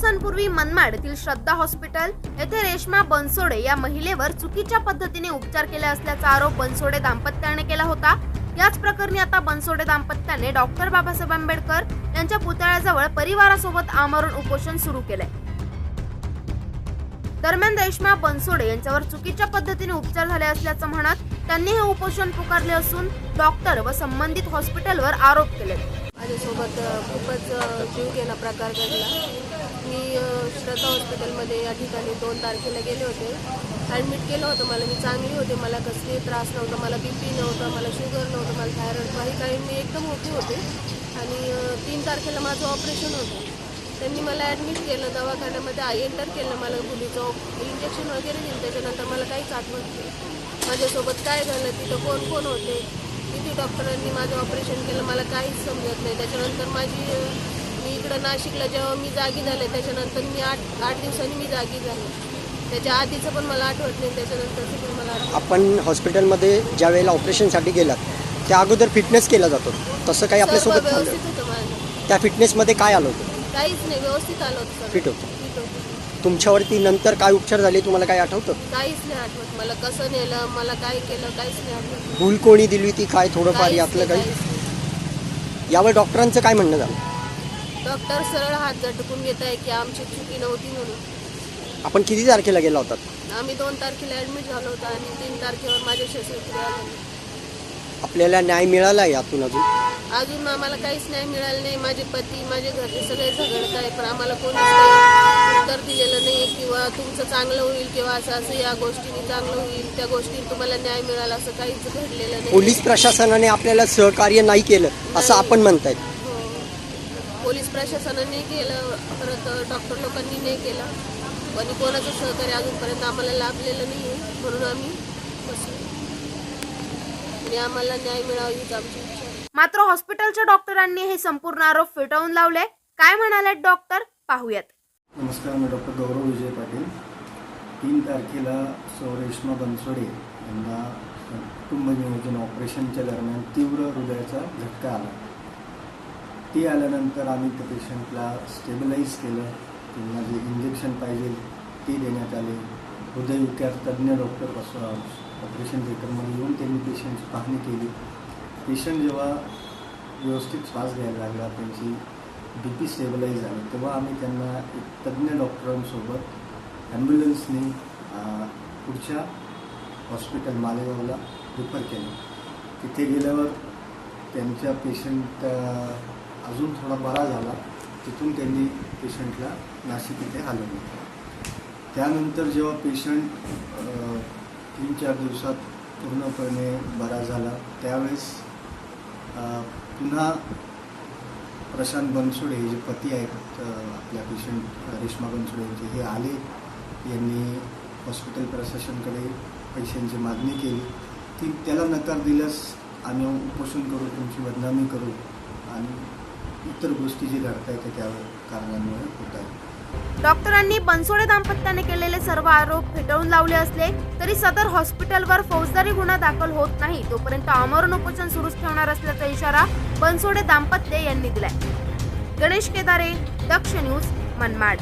दिवसांपूर्वी मनमाड येथील श्रद्धा हॉस्पिटल येथे रेश्मा बनसोडे या महिलेवर चुकीच्या पद्धतीने उपचार केले असल्याचा आरोप बनसोडे दाम्पत्याने केला होता. याच प्रकरणी आता बनसोडे दाम्पत्याने डॉक्टर बाबासाहेब आंबेडकर यांच्या पुतळ्याजवळ परिवारासोबत आमरण उपोषण सुरू केलंय दरम्यान रेश्मा बनसोडे यांच्यावर चुकीच्या पद्धतीने उपचार झाले असल्याचं म्हणत त्यांनी हे उपोषण पुकारले असून डॉक्टर व संबंधित हॉस्पिटलवर आरोप केले. माझ्यासोबत खूपच जीव गेला प्रकार घडला. मी श्रद्धा हॉस्पिटलमध्ये या ठिकाणी दोन तारखेला गेले होते. ॲडमिट केलं होतं मला. मी चांगली होते. मला कसली त्रास नव्हता. मला बी पी नव्हतं. मला शुगर नव्हतं. मला थायरॉइड काही काही मी एकदम ओके होते. आणि तीन तारखेला माझं ऑपरेशन होतं. त्यांनी मला ॲडमिट केलं. दवाखान्यामध्ये एंटर केलं मला गुलीचं इंजेक्शन वगैरे दिलं. त्याच्यानंतर मला काहीच आठवत नाही. माझ्यासोबत काय झालं? तिथं कोण कोण होते? किती डॉक्टरांनी माझं ऑपरेशन केलं? मला काहीच समजत नाही. त्याच्यानंतर माझी मी इकडं नाशिकला जेव्हा मी जागी झाले त्याच्यानंतर मी आठ आठ दिवसांनी मी जागी झाले. त्याच्या आधीचं पण मला आठवत नाही त्याच्यानंतरचं पण मला आठवत आपण हॉस्पिटलमध्ये ज्या वेळेला ऑपरेशनसाठी गेलात त्या अगोदर फिटनेस केला जातो. तसं काही सर्व आपल्यासोबत झालं व्यवस्थित होतं माझं. त्या फिटनेसमध्ये काय आलं होतं? काहीच नाही व्यवस्थित आलं होतं सगळं. फिट होतं. होतं. तुमच्यावरती नंतर काय उपचार झाले तुम्हाला काय आठवतं? काहीच नाही आठवत. मला कसं नेलं मला काय केलं काहीच नाही आठवत. भूल कोणी दिली ती काय? थोडंफार काहीच यातलं नाही, काही? काहीच नाही. यावर डॉक्टरांचं काय म्हणणं झालं? डॉक्टर सरळ हात झटकून घेत आहे की आमची चुकी नव्हती म्हणून. आपण किती तारखेला गेला होतात आम्ही दोन तारखेला ॲडमिट झालो होतो आणि तीन तारखेवर माझ्या शस्त्रक्रिया झाली. आपल्याला न्याय मिळाला यातून अजून? अजून आम्हाला काहीच नाही मिळालं नाही. माझे पती माझे घरचे सगळे झगडत आहे पण आम्हाला कोणीच काही उत्तर दिलेलं नाही किंवा तुमचं चांगलं होईल किंवा असं असं या गोष्टीने चांगलं होईल त्या गोष्टीने तुम्हाला न्याय मिळाला असं काहीच घडलेलं नाही. पोलीस प्रशासनाने आपल्याला सहकार्य नाही केलं असं आपण म्हणतायत. पोलीस प्रशासनाने केलं परत डॉक्टर लोकांनी नाही केलं. आणि कोणाचं सहकार्य अजूनपर्यंत आम्हाला लाभलेलं नाही आहे म्हणून आम्ही बसलो. आणि आम्हाला न्याय मिळावा हीच आमची इच्छा आहे. मात्र हॉस्पिटलच्या डॉक्टरांनी हे संपूर्ण आरोप फेटाळून लावले. काय म्हणाले डॉक्टर? पाहूयात. नमस्कार मी डॉक्टर गौरव विजय पाटील. तीन तारखेला सौ रेश्मा बनसोडे यांना कुटुंब नियोजन ऑपरेशनच्या दरम्यान तीव्र हृदयाचा झटका आला. ती आल्यानंतर आम्ही त्या पेशंटला स्टेबलाईज केलं. त्यांना जे इंजेक्शन पाहिजे ते देण्यात आले. हृदयविकार तज्ज्ञ डॉक्टर ऑपरेशन थिएटरमध्ये येऊन त्यांनी पेशंटची पाहणी केली. पेशंट जेव्हा व्यवस्थित श्वास घ्यायला लागला त्यांची बी पी स्टेबलाईज झाली. तेव्हा आम्ही त्यांना एक तज्ज्ञ डॉक्टरांसोबत ॲम्ब्युलन्सने पुढच्या हॉस्पिटल मालेगावला रिफर केलं. तिथे गेल्यावर त्यांच्या पेशंट अजून थोडा बरा झाला तिथून त्यांनी पेशंटला नाशिक इथे हलवलं. त्यानंतर जेव्हा पेशंट तीन चार दिवसात पूर्णपणे बरा झाला त्यावेळेस पुन्हा प्रशांत बनसोडे हे जे पती आहेत आपल्या पेशंट रेश्मा बनसोडे यांचे हे आले. यांनी हॉस्पिटल प्रशासनकडे पैशांची मागणी केली. ती त्याला नकार दिल्यास आम्ही उपोषण करू तुमची बदनामी करू आणि इतर गोष्टी जे घडता त्या कारणांमुळे होत आहेत डॉक्टरांनी बनसोडे दाम्पत्याने केलेले सर्व आरोप फेटाळून लावले असले तरी सदर हॉस्पिटलवर फौजदारी गुन्हा दाखल होत नाही. तोपर्यंत आमरण उपोषण सुरूच ठेवणार असल्याचा इशारा बनसोडे दाम्पत्य यांनी दिलाय. गणेश केदारे दक्ष न्यूज मनमाड.